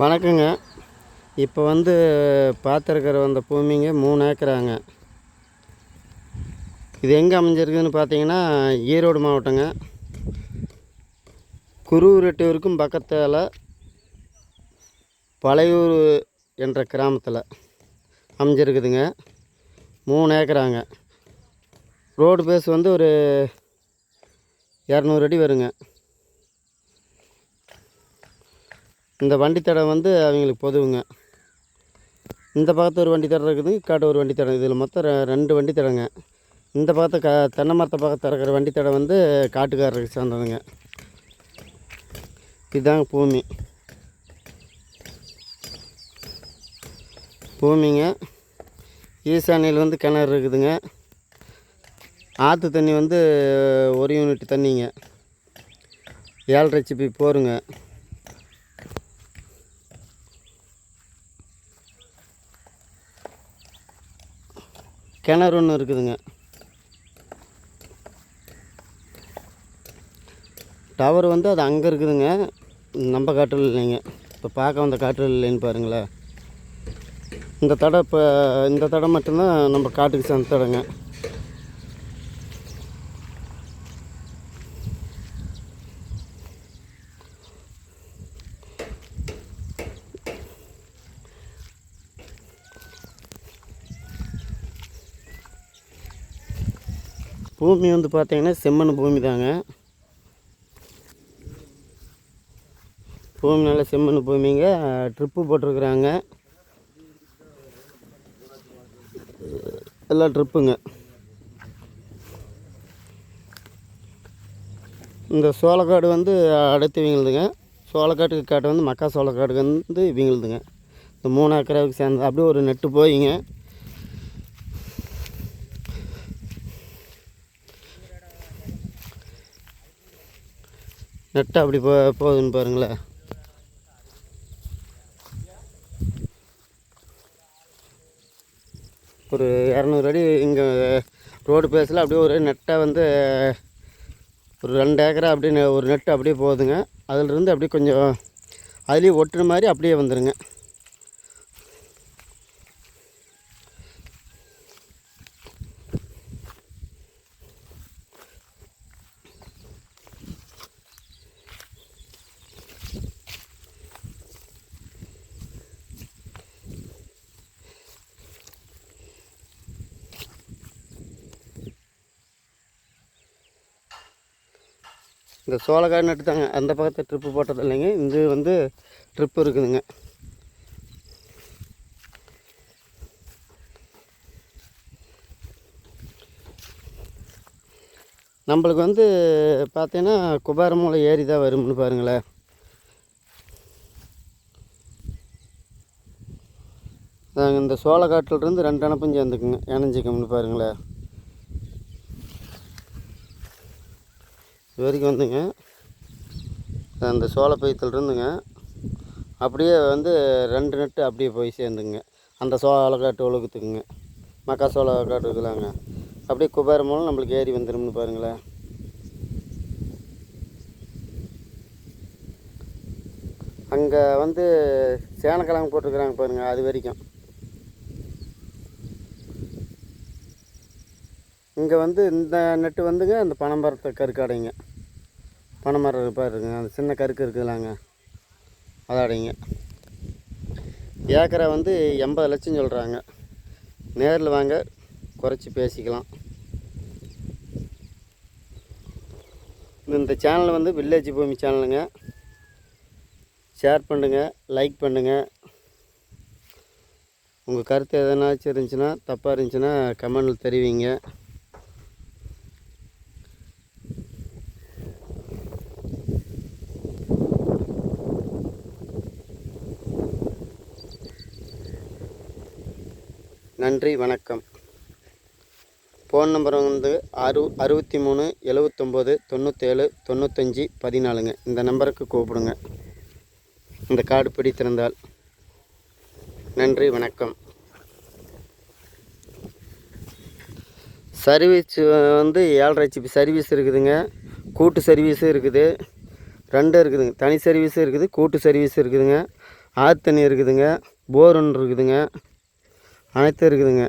வணக்கங்க. இப்போ வந்து பார்த்துருக்கிற அந்த பூமிங்க மூணு ஏக்கராங்க. இது எங்கே அமைஞ்சிருக்குதுன்னு பார்த்தீங்கன்னா ஈரோடு மாவட்டங்க. குருவரெட்டியூருக்கும் பக்கத்தில் பழையூர் என்ற கிராமத்தில் அமைஞ்சிருக்குதுங்க. மூணு ஏக்கராங்க. ரோடு பேஸ் வந்து ஒரு இரநூறு அடி வருங்க. இந்த வண்டி தடம் வந்து அவங்களுக்கு பொதுவுங்க. இந்த பக்கத்து ஒரு வண்டி தடம் இருக்குது காட்டு ஒரு வண்டி தடம் இதில் மொத்தம் ரெண்டு வண்டி தடங்க இந்த பக்கத்து க தென்னை மரத்தை பக்கத்தில் இருக்கிற வண்டி தடம் வந்து காட்டுக்காரருக்கு சேர்ந்ததுங்க. இதுதாங்க பூமி. பூமிங்க. ஈசானியில் வந்து கிணறு இருக்குதுங்க. ஆற்று தண்ணி வந்து ஒரு யூனிட் தண்ணிங்க. ஏழரை சிப்பி போருங்க. கிணறு ஒன்று இருக்குதுங்க. டவர் வந்து அது அங்கே இருக்குதுங்க. நம்ம காட்டில் இல்லைங்க. இப்போ பார்க்க வந்த காட்டில் இல்லைன்னு பாருங்களேன். இந்த தடை இப்போ இந்த தடை மட்டும்தான் நம்ம காட்டுக்கு சேர்ந்த தடைங்க. பூமி வந்து பார்த்தீங்கன்னா செம்மண் பூமி தாங்க. பூமி நல்ல செம்மண் பூமிங்க. ட்ரிப்பு போட்டிருக்குறாங்க. எல்லாம் ட்ரிப்புங்க. இந்த சோளக்காடு வந்து அடுத்து இவங்களுதுங்க சோளக்காட்டுக்கு காட்டு வந்து மக்கா சோளக்காடு வந்து இவங்களுதுங்க இந்த மூணு ஏக்கராவுக்கு சேர்ந்து அப்படியே ஒரு நெட்டு போயிங்க. நெட்டாக அப்படி போ போகுதுன்னு பாருங்களேன். ஒரு இரநூறு அடி இங்கே ரோடு பேஸில் அப்படியே ஒரு நெட்டை வந்து ஒரு ரெண்டு ஏக்கரா அப்படியே ஒரு நெட்டு அப்படியே போகுதுங்க. அதிலிருந்து அப்படியே கொஞ்சம் அதுலேயும் ஒட்டுன மாதிரி அப்படியே வந்துடுங்க இந்த சோளக்காய் நட்டு தாங்க அந்த பக்கத்தை ட்ரிப்பு போட்டது இல்லைங்க. இது வந்து ட்ரிப்பு இருக்குதுங்க. நம்மளுக்கு வந்து பார்த்தீங்கன்னா குபாரமூலை ஏரி தான் வரும்னு பாருங்களேன். நாங்கள் இந்த சோளக்காட்டிலிருந்து ரெண்டு அணப்பும் சேர்ந்துக்குங்க. இணைஞ்சிக்கம்னு பாருங்களேன். இது வரைக்கும் வந்துங்க. அந்த சோள இருந்துங்க. அப்படியே வந்து ரெண்டு நட்டு அப்படியே போய் சேர்ந்துங்க. அந்த சோளக்காட்டு ஒழுகுத்துக்குங்க. மக்கா சோளக்காட்டு இருக்குலாங்க அப்படியே குபேரம் மூலம் நம்மளுக்கு ஏறி வந்துடும்னு பாருங்களேன். அங்கே வந்து சேனக்கிழங்கு போட்டிருக்கிறாங்க பாருங்க அது வரைக்கும். இங்கே வந்து இந்த நெட்டு வந்துங்க அந்த பனைமரத்தை கருக்காடைங்க. பனைமரம் இருக்குங்க அந்த சின்ன கருக்கு இருக்குதுலாங்க. அதாடிங்க. ஏக்கரை வந்து எண்பது லட்சம் சொல்கிறாங்க நேரில் வாங்க குறைச்சி பேசிக்கலாம். இந்த சேனல் வந்து வில்லேஜ் பூமி சேனலுங்க. ஷேர் பண்ணுங்கள் லைக் பண்ணுங்கள் உங்கள் கருத்து எதனாச்சும் இருந்துச்சுன்னா தப்பாக இருந்துச்சுன்னா கமெண்டில் தெரிவிங்க. நன்றி வணக்கம். ஃபோன் நம்பர் வந்து அறு அறுபத்தி மூணு எழுவத்தொம்போது தொண்ணூற்றேழு தொண்ணூத்தஞ்சு பதினாலுங்க. இந்த நம்பருக்கு கூப்பிடுங்க. இந்த கார்டு பிடித்திருந்தால். நன்றி வணக்கம். சர்வீஸ் வந்து ஏழரை ஜிபி சர்வீஸ் இருக்குதுங்க. கூட்டு சர்வீஸும் இருக்குது. ரெண்டும் இருக்குதுங்க. தனி சர்வீஸும் இருக்குது கூட்டு சர்வீஸும் இருக்குதுங்க. ஆற்று தண்ணி இருக்குதுங்க. போர் ஒன்று இருக்குதுங்க. அனைத்தும் இருக்குதுங்க.